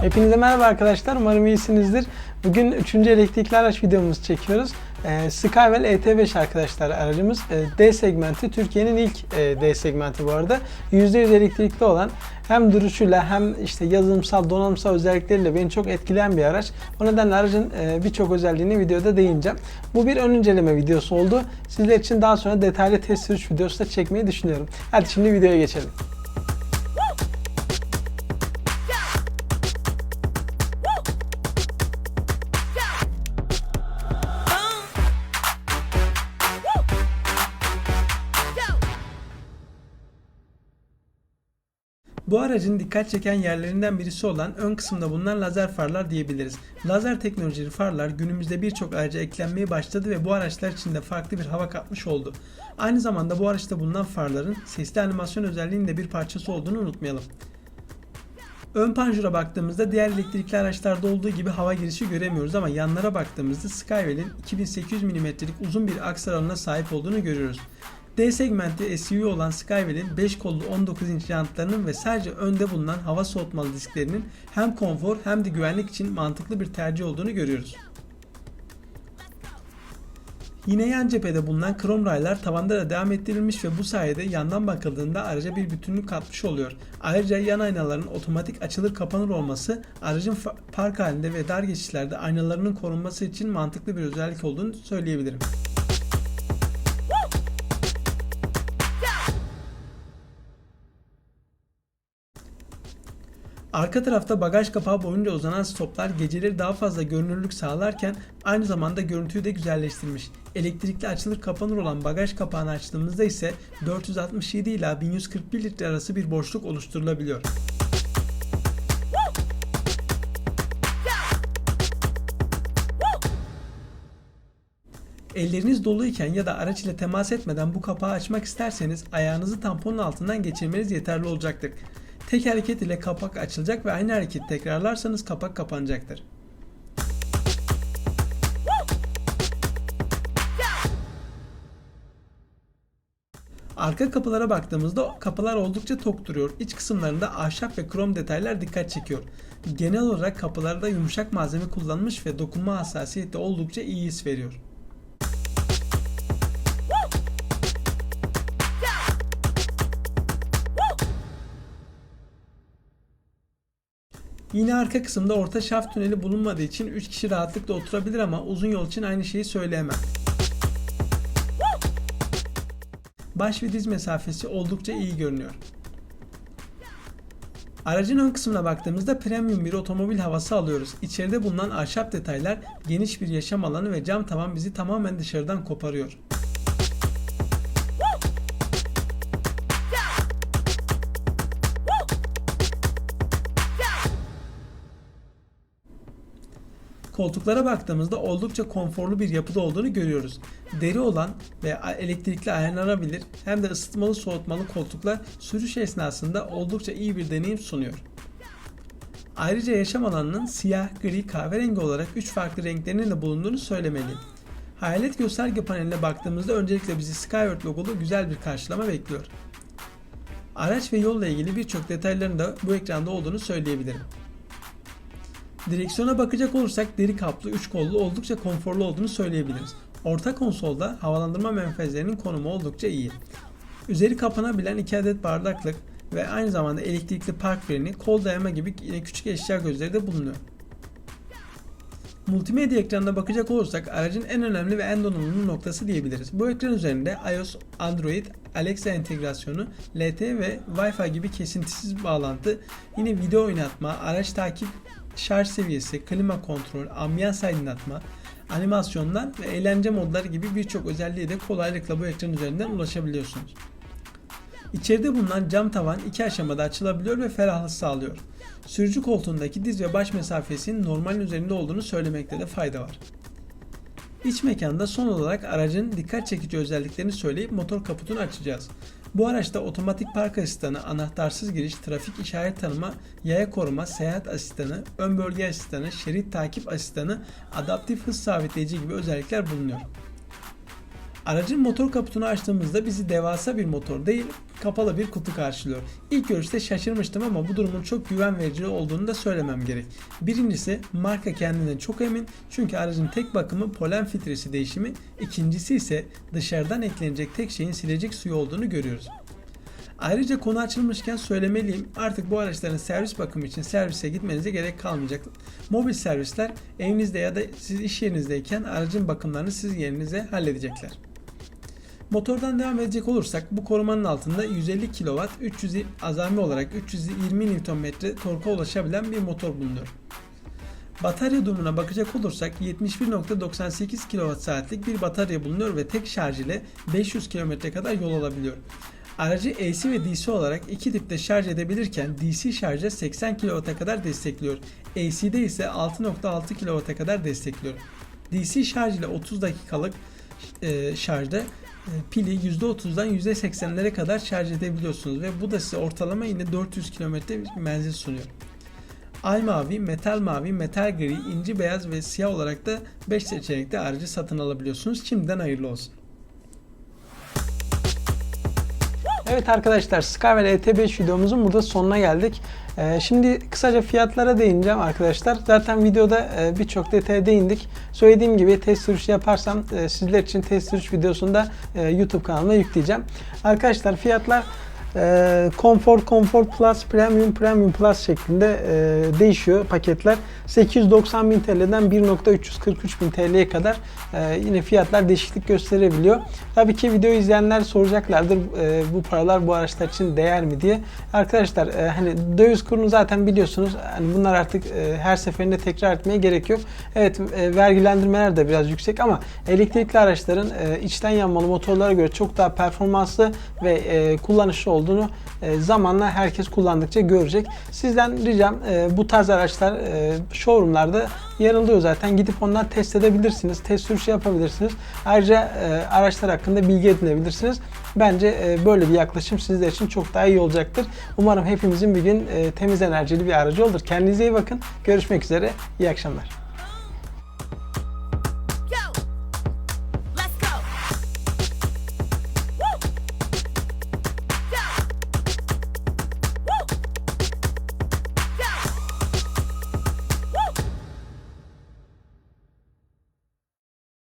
Hepinize merhaba arkadaşlar. Umarım iyisinizdir. Bugün 3. elektrikli araç videomuzu çekiyoruz. Ee, Skywell ET5 arkadaşlar aracımız. Ee, D segmenti. Türkiye'nin ilk e, D segmenti bu arada. %100 elektrikli olan hem duruşuyla hem işte yazılımsal, donanımsal özellikleriyle beni çok etkileyen bir araç. O nedenle aracın e, birçok özelliğini videoda değineceğim. Bu bir ön inceleme videosu oldu. Sizler için daha sonra detaylı test sürüş videosu da çekmeyi düşünüyorum. Hadi şimdi videoya geçelim. Bu aracın dikkat çeken yerlerinden birisi olan ön kısımda bulunan lazer farlar diyebiliriz. Lazer teknolojili farlar günümüzde birçok araca eklenmeye başladı ve bu araçlar için de farklı bir hava katmış oldu. Aynı zamanda bu araçta bulunan farların sesli animasyon özelliğinin de bir parçası olduğunu unutmayalım. Ön panjura baktığımızda diğer elektrikli araçlarda olduğu gibi hava girişi göremiyoruz ama yanlara baktığımızda Skywell'in 2800 mm'lik uzun bir aks alanına sahip olduğunu görüyoruz. D segmenti SUV olan Skywell'in 5 kollu 19 inç jantlarının ve sadece önde bulunan hava soğutmalı disklerinin hem konfor hem de güvenlik için mantıklı bir tercih olduğunu görüyoruz. Yine yan cephede bulunan krom raylar tavanda da devam ettirilmiş ve bu sayede yandan bakıldığında araca bir bütünlük katmış oluyor. Ayrıca yan aynaların otomatik açılır kapanır olması aracın park halinde ve dar geçişlerde aynalarının korunması için mantıklı bir özellik olduğunu söyleyebilirim. Arka tarafta bagaj kapağı boyunca uzanan stoplar geceleri daha fazla görünürlük sağlarken aynı zamanda görüntüyü de güzelleştirmiş. Elektrikli açılır kapanır olan bagaj kapağını açtığımızda ise 467 ila 1141 litre arası bir boşluk oluşturulabiliyor. Elleriniz doluyken ya da araç ile temas etmeden bu kapağı açmak isterseniz ayağınızı tamponun altından geçirmeniz yeterli olacaktır. Tek hareket ile kapak açılacak ve aynı hareketi tekrarlarsanız kapak kapanacaktır. Arka kapılara baktığımızda kapılar oldukça tok duruyor. İç kısımlarında ahşap ve krom detaylar dikkat çekiyor. Genel olarak kapılarda yumuşak malzeme kullanılmış ve dokunma hassasiyeti oldukça iyi his veriyor. Yine arka kısımda orta şaft tüneli bulunmadığı için 3 kişi rahatlıkla oturabilir ama uzun yol için aynı şeyi söyleyemem. Baş ve diz mesafesi oldukça iyi görünüyor. Aracın ön kısmına baktığımızda premium bir otomobil havası alıyoruz. İçeride bulunan ahşap detaylar, geniş bir yaşam alanı ve cam tavan bizi tamamen dışarıdan koparıyor. Koltuklara baktığımızda oldukça konforlu bir yapıda olduğunu görüyoruz. Deri olan ve elektrikli ayarlanabilir hem de ısıtmalı soğutmalı koltuklar sürüş esnasında oldukça iyi bir deneyim sunuyor. Ayrıca yaşam alanının siyah, gri, kahverengi olarak 3 farklı renklerinin de bulunduğunu söylemeliyim. Hayalet gösterge paneline baktığımızda öncelikle bizi Skyward logolu güzel bir karşılama bekliyor. Araç ve yolla ilgili birçok detayların da bu ekranda olduğunu söyleyebilirim. Direksiyona bakacak olursak deri kaplı 3 kollu oldukça konforlu olduğunu söyleyebiliriz. Orta konsolda havalandırma menfezlerinin konumu oldukça iyi. Üzeri kapanabilen 2 adet bardaklık ve aynı zamanda elektrikli park freni, kol dayama gibi küçük eşya gözleri de bulunuyor. Multimedya ekranına bakacak olursak aracın en önemli ve en donanımlı noktası diyebiliriz. Bu ekran üzerinde iOS, Android, Alexa entegrasyonu, LTE ve Wi-Fi gibi kesintisiz bağlantı, yine video oynatma, araç takip, şarj seviyesi, klima kontrol, ambiyans aydınlatma, animasyonlar ve eğlence modları gibi birçok özelliğe de kolaylıkla bu ekran üzerinden ulaşabiliyorsunuz. İçeride bulunan cam tavan iki aşamada açılabiliyor ve ferahlık sağlıyor. Sürücü koltuğundaki diz ve baş mesafesinin normalin üzerinde olduğunu söylemekte de fayda var. İç mekanda son olarak aracın dikkat çekici özelliklerini söyleyip motor kaputunu açacağız. Bu araçta otomatik park asistanı, anahtarsız giriş, trafik işaret tanıma, yaya koruma, seyahat asistanı, ön bölge asistanı, şerit takip asistanı, adaptif hız sabitleyici gibi özellikler bulunuyor. Aracın motor kaputunu açtığımızda bizi devasa bir motor değil, kapalı bir kutu karşılıyor. İlk görüşte şaşırmıştım ama bu durumun çok güven verici olduğunu da söylemem gerek. Birincisi marka kendinden çok emin çünkü aracın tek bakımı polen filtresi değişimi, ikincisi ise dışarıdan eklenecek tek şeyin silecek suyu olduğunu görüyoruz. Ayrıca konu açılmışken söylemeliyim artık bu araçların servis bakımı için servise gitmenize gerek kalmayacak. Mobil servisler evinizde ya da siz iş yerinizdeyken aracın bakımlarını siz yerinize halledecekler. Motordan devam edecek olursak bu korumanın altında 150 kW 300 azami olarak 320 Nm torka ulaşabilen bir motor bulunuyor. Batarya durumuna bakacak olursak 71.98 kWh'lik bir batarya bulunuyor ve tek şarj ile 500 km kadar yol alabiliyor. Aracı AC ve DC olarak iki tipte şarj edebilirken DC şarja 80 kW'a kadar destekliyor. AC'de ise 6.6 kW'a kadar destekliyor. DC şarj ile 30 dakikalık e, şarjda pili %30'dan %80'lere kadar şarj edebiliyorsunuz ve bu da size ortalama yine 400 km bir menzil sunuyor. Ay mavi, metal mavi, metal gri, inci beyaz ve siyah olarak da 5 seçenekte aracı satın alabiliyorsunuz. Şimdiden hayırlı olsun. Evet arkadaşlar Skyvel ET5 videomuzun burada sonuna geldik. Ee, şimdi kısaca fiyatlara değineceğim arkadaşlar. Zaten videoda e, birçok detaya değindik. Söylediğim gibi test sürüşü yaparsam e, sizler için test sürüş videosunu da e, YouTube kanalıma yükleyeceğim. Arkadaşlar fiyatlar e, Comfort, Comfort Plus, Premium, Premium Plus şeklinde e, değişiyor paketler. 890 bin TL'den 1.343 bin TL'ye kadar e, yine fiyatlar değişiklik gösterebiliyor. Tabii ki videoyu izleyenler soracaklardır e, bu paralar bu araçlar için değer mi diye. Arkadaşlar hani döviz kurunu zaten biliyorsunuz. Hani bunlar artık her seferinde tekrar etmeye gerek yok. Evet vergilendirmeler de biraz yüksek ama elektrikli araçların içten yanmalı motorlara göre çok daha performanslı ve e, kullanışlı olduğunu e, zamanla herkes kullandıkça görecek. Sizden ricam e, bu tarz araçlar e, showroomlarda yer alıyor zaten. Gidip onlar test edebilirsiniz. Test sürüşü yapabilirsiniz. Ayrıca araçlar hakkında bilgi edinebilirsiniz. Bence böyle bir yaklaşım sizler için çok daha iyi olacaktır. Umarım hepimizin bir gün temiz enerjili bir aracı olur. Kendinize iyi bakın. Görüşmek üzere. İyi akşamlar.